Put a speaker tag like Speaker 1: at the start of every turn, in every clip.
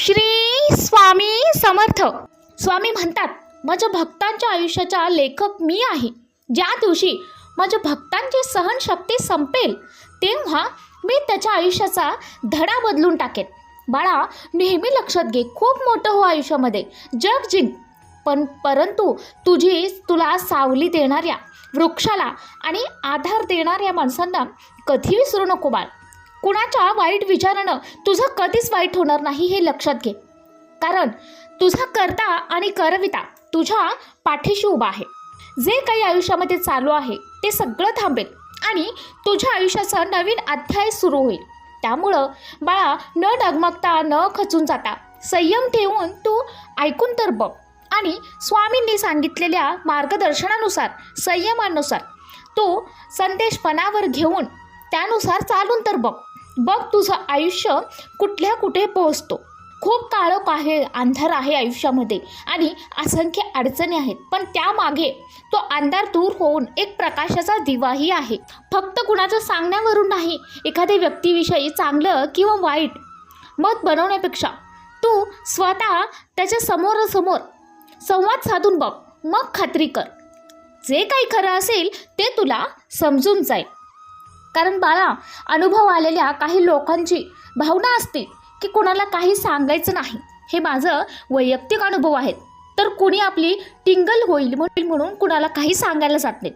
Speaker 1: श्री स्वामी समर्थ. स्वामी म्हणतात माझ्या भक्तांच्या आयुष्याचा लेखक मी आहे. ज्या दिवशी माझ्या भक्तांची सहनशक्ती संपेल तेव्हा मी त्याच्या आयुष्याचा धडा बदलून टाकेन. बाळा नेहमी लक्षात घे खूप मोठं हो आयुष्यामध्ये. जग जिंक. पण परंतु तुझी तुला सावली देणाऱ्या वृक्षाला आणि आधार देणाऱ्या माणसांना कधी विसरू नको बाळ. कुणाच्या वाईट विचारानं तुझं कधीच वाईट होणार नाही हे लक्षात घे. कारण तुझा करता आणि करविता तुझ्या पाठीशी उभा आहे. जे काही आयुष्यामध्ये चालू आहे ते सगळं थांबेल आणि तुझ्या आयुष्याचा नवीन अध्याय सुरू होईल. त्यामुळं बाळा न डगमगता न खचून जाता संयम ठेवून तू ऐकून तर बघ. आणि स्वामींनी सांगितलेल्या मार्गदर्शनानुसार संयमानुसार तू संदेशपणावर घेऊन त्यानुसार चालून तर बघ. बघ तुझं आयुष्य कुठल्या कुठे पोहोचतो. खूप काळोख आहे अंधार आहे आयुष्यामध्ये आणि असंख्य अडचणी आहेत. पण त्यामागे तो अंधार दूर होऊन एक प्रकाशाचा दिवाही आहे. फक्त कुणाचं सांगण्यावरून नाही एखाद्या व्यक्तीविषयी चांगलं किंवा वाईट मत बनवण्यापेक्षा तू स्वतः त्याच्या समोरासमोर संवाद साधून बघ. मग खात्री कर. जे काही खरं असेल ते तुला समजून जाईल. कारण बाळा अनुभव आलेल्या काही लोकांची भावना असते की कोणाला काही सांगायचं नाही. हे माझं वैयक्तिक अनुभव आहेत. तर कुणी आपली टिंगल होईल म्हणून म्हणून कुणाला काही सांगायला जात नाही.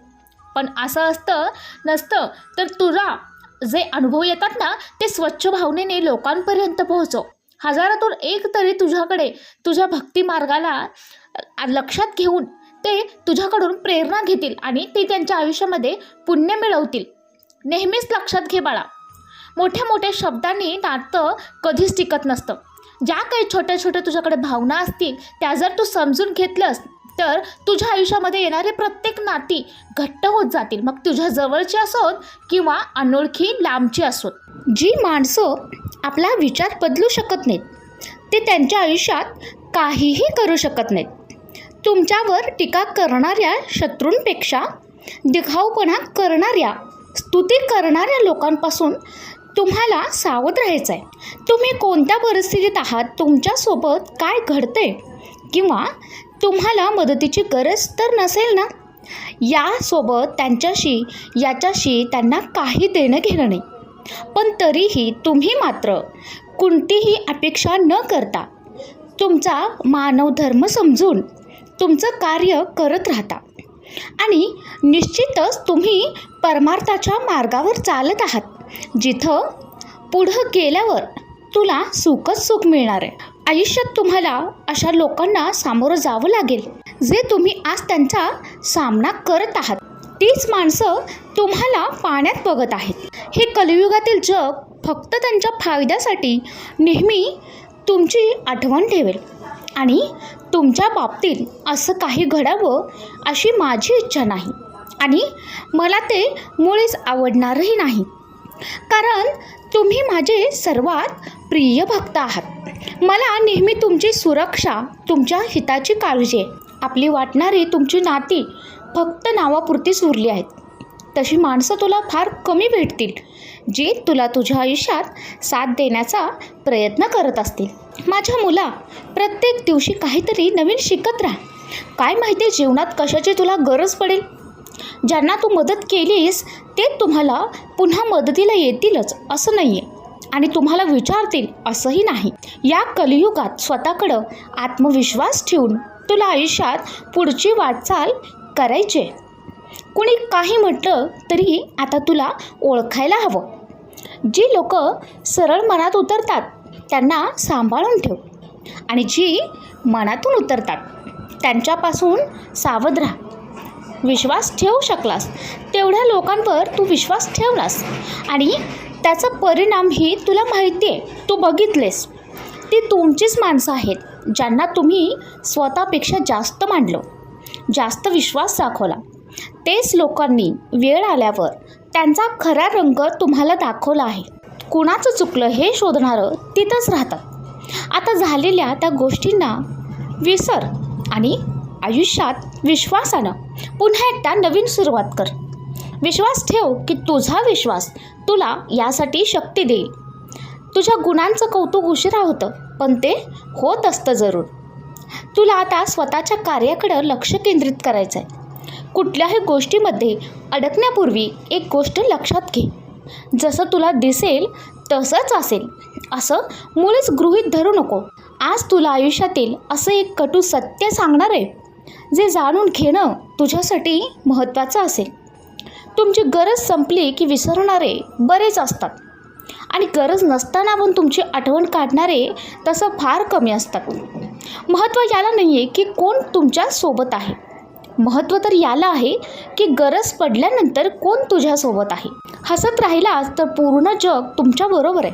Speaker 1: पण असं असतं नसतं तर तुला जे अनुभव येतात ना ते स्वच्छ भावनेने लोकांपर्यंत पोहोचव. हजारातून एक तरी तुझ्याकडे तुझ्या भक्ती मार्गाला लक्षात घेऊन ते तुझ्याकडून प्रेरणा घेतील आणि ते त्यांच्या आयुष्यामध्ये पुण्य मिळवतील. नेहमीच लक्षात घे बाळा. मोठ्या मोठ्या शब्दांनी नातं कधीच टिकत नसतं. ज्या काही छोट्या छोट्या तुझ्याकडे भावना असतील त्या जर तू समजून घेतलंस तर तुझ्या आयुष्यामध्ये येणारे प्रत्येक नाती घट्ट होत जातील. मग तुझ्या जवळची असोत किंवा अनोळखी लांबची असोत. जी माणसं आपला विचार बदलू शकत नाहीत ते त्यांच्या आयुष्यात काहीही करू शकत नाहीत. तुमच्यावर टीका करणाऱ्या शत्रूंपेक्षा दिखाऊपणा करणाऱ्या स्तुती करणाऱ्या लोकांपासून तुम्हाला सावध राहायचं आहे तुम्ही कोणत्या परिस्थितीत आहात? तुमच्यासोबत काय घडते किंवा तुम्हाला मदतीची गरज तर नसेल ना? यासोबत त्यांच्याशी याच्याशी त्यांना काही देणं घेणं नाही. पण तरीही तुम्ही मात्र कोणतीही अपेक्षा न करता तुमचा मानवधर्म समजून तुमचं कार्य करत राहता. आणि निश्चितच तुम्ही परमार्थाच्या मार्गावर चालत आहात जिथं पुढं गेल्यावर तुला सुखच सुख मिळणार आहे. आयुष्यात तुम्हाला अशा लोकांना सामोरं जावं लागेल जे तुम्ही आज त्यांचा सामना करत आहात. तीच माणसं तुम्हाला पाण्यात बघत आहेत. हे कलियुगातील जग फक्त त्यांच्या फायद्यासाठी नेहमी तुमची आठवण ठेवेल आणि तुमच्या बाबतीत असं काही घडावं अशी माझी इच्छा नाही. आणि मला ते मुळीच आवडणारही नाही. कारण तुम्ही माझे सर्वात प्रिय भक्त आहात. मला नेहमी तुमची सुरक्षा तुमच्या हिताची काळजी आहे. आपली वाटणारी तुमची नाती फक्त नावापुरतीच उरली आहेत. तशी माणसं तुला फार कमी भेटतील जे तुला तुझ्या आयुष्यात साथ देण्याचा प्रयत्न करत असतील. माझ्या मुला प्रत्येक दिवशी काहीतरी नवीन शिकत राहा. काय माहिती जीवनात कशाची तुला गरज पडेल? ज्यांना तू मदत केलीस ते तुम्हाला पुन्हा मदतीला येतीलच असं नाही आहे आणि तुम्हाला विचारतील असंही नाही. या कलियुगात स्वतःकडं आत्मविश्वास ठेवून तुला आयुष्यात पुढची वाटचाल करायची आहे. कुणी काही म्हटलं तरी आता तुला ओळखायला हवं. जी लोक सरळ मनात उतरतात त्यांना सांभाळून ठेव. आणि जी मनातून उतरतात त्यांच्यापासून सावध राहा. विश्वास ठेवू शकलास तेवढ्या लोकांवर तू विश्वास ठेवलास. आणि त्याचा परिणामही तुला माहिती आहे तू बघितलेस. ती तुमचीच माणसं आहेत ज्यांना तुम्ही स्वतःपेक्षा जास्त मांडलं. जास्त विश्वास दाखवला. तेच लोकांनी वेळ आल्यावर त्यांचा खरा रंग तुम्हाला दाखवला आहे. कुणाचं चुकलं हे शोधणारं तिथंच राहतात आता झालेल्या त्या गोष्टींना विसर आणि आयुष्यात विश्वासानं पुन्हा एकदा नवीन सुरुवात कर. विश्वास ठेव की तुझा विश्वास तुला यासाठी शक्ती देईल. तुझ्या गुणांचं कौतुक उशिरा होतं पण ते होत असतं जरूर. तुला आता स्वतःच्या कार्याकडं लक्ष केंद्रित करायचं आहे कुठल्याही गोष्टीमध्ये अडकण्यापूर्वी एक गोष्ट लक्षात घे. जसं तुला दिसेल तसंच असेल. असं मुळीच गृहीत धरू नको. आज तुला आयुष्यातील असं एक कटू सत्य सांगणार आहे जे जाणून घेणं तुझ्यासाठी महत्त्वाचं असेल. तुमची गरज संपली की विसरणारे बरेच असतात. आणि गरज नसताना पण तुमची आठवण काढणारे तसं फार कमी असतात. महत्त्व याला नाही आहे की कोण तुमच्यासोबत आहे. महत्त्व तर याला आहे की गरज पडल्यानंतर कोण तुझ्यासोबत आहे? हसत राहिलास तर पूर्ण जग तुमच्याबरोबर आहे.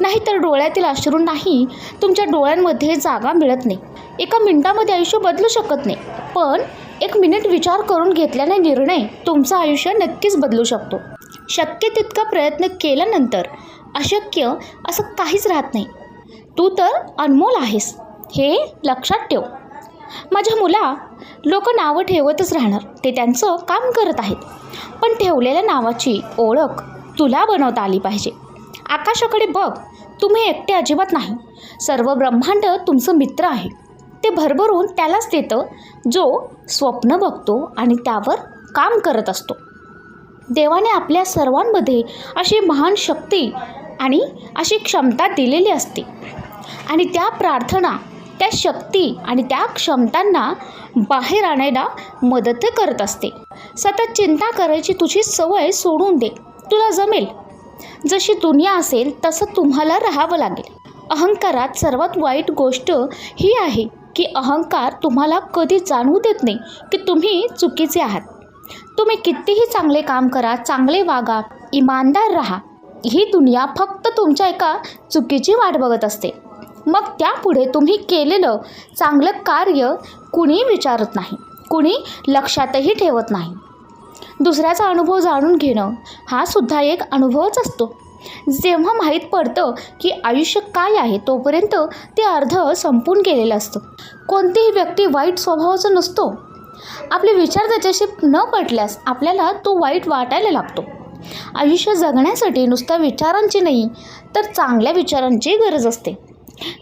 Speaker 1: नाहीतर डोळ्यातील अश्रू नाही तुमच्या डोळ्यांमध्ये जागा मिळत नाही. एका मिनिटामध्ये आयुष्य बदलू शकत नाही. पण एक मिनिट विचार करून घेतल्याने निर्णय तुमचं आयुष्य नक्कीच बदलू शकतो. शक्य तितका प्रयत्न केल्यानंतर अशक्य असं काहीच राहत नाही. तू तर अनमोल आहेस. हे लक्षात ठेव. माझ्या मुला लोक नावं ठेवतच राहणार. ते त्यांचं काम करत आहेत. पण ठेवलेल्या नावाची ओळख तुला बनवता आली पाहिजे. आकाशाकडे बघ तुम्ही एकटे अजिबात नाही. सर्व ब्रह्मांड तुमचं मित्र आहे. ते भरभरून त्यालाच देतं जो स्वप्न बघतो आणि त्यावर काम करत असतो. देवाने आपल्या सर्वांमध्ये अशी महान शक्ती आणि अशी क्षमता दिलेली असते. आणि त्या प्रार्थना त्या शक्ती आणि त्या क्षमतांना बाहेर आणायला मदत करत असते. सतत चिंता करायची तुझी सवय सोडून दे. तुला जमेल. जशी दुनिया असेल तसं तुम्हाला राहावं लागेल. अहंकारात सर्वात वाईट गोष्ट ही आहे की अहंकार तुम्हाला कधी जाणवू देत नाही की तुम्ही चुकीचे आहात. तुम्ही कितीही चांगले काम करा चांगले वागा इमानदार राहा. ही दुनिया फक्त तुमच्या एका चुकीची वाट बघत असते. मग त्यापुढे तुम्ही केलेलं चांगलं कार्य कुणी विचारत नाही. कुणी लक्षातही ठेवत नाही. दुसऱ्याचा अनुभव जाणून घेणं हा सुद्धा एक अनुभवच असतो. जेव्हा माहीत पडतं की आयुष्य काय आहे तोपर्यंत ते अर्ध संपून गेलेलं असतं. कोणतीही व्यक्ती वाईट स्वभावाचा नसतो. आपले विचार त्याच्याशी न पटल्यास आपल्याला तो वाईट वाटायला लागतो. आयुष्य जगण्यासाठी नुसत्या विचारांची नाही तर चांगल्या विचारांची गरज असते.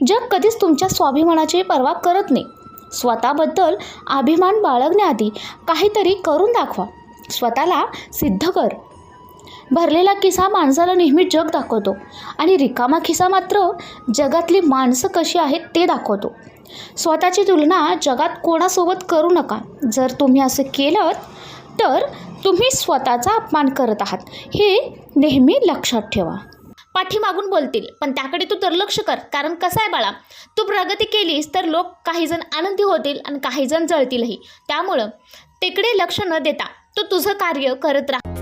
Speaker 1: जग कधीच तुमच्या स्वाभिमानाची पर्वा करत नाही. स्वतःबद्दल अभिमान बाळगण्याआधी काहीतरी करून दाखवा. स्वतःला सिद्ध कर. भरलेला खिसा माणसाला नेहमी जग दाखवतो आणि रिकामा खिसा मात्र जगातली माणसं कशी आहेत ते दाखवतो. स्वतःची तुलना जगात कोणासोबत करू नका. जर तुम्ही असं केलं तर तुम्ही स्वतःचा अपमान करत आहात. हे नेहमी लक्षात ठेवा. पाठीमागून बोलतील. पण त्याकडे तू दुर्लक्ष कर. कारण कसं आहे बाळा तू प्रगती केलीस तर लोक काहीजण आनंदी होतील आणि काहीजण जळतीलही. त्यामुळं तिकडे लक्ष न देता तू तुझं कार्य करत राहा.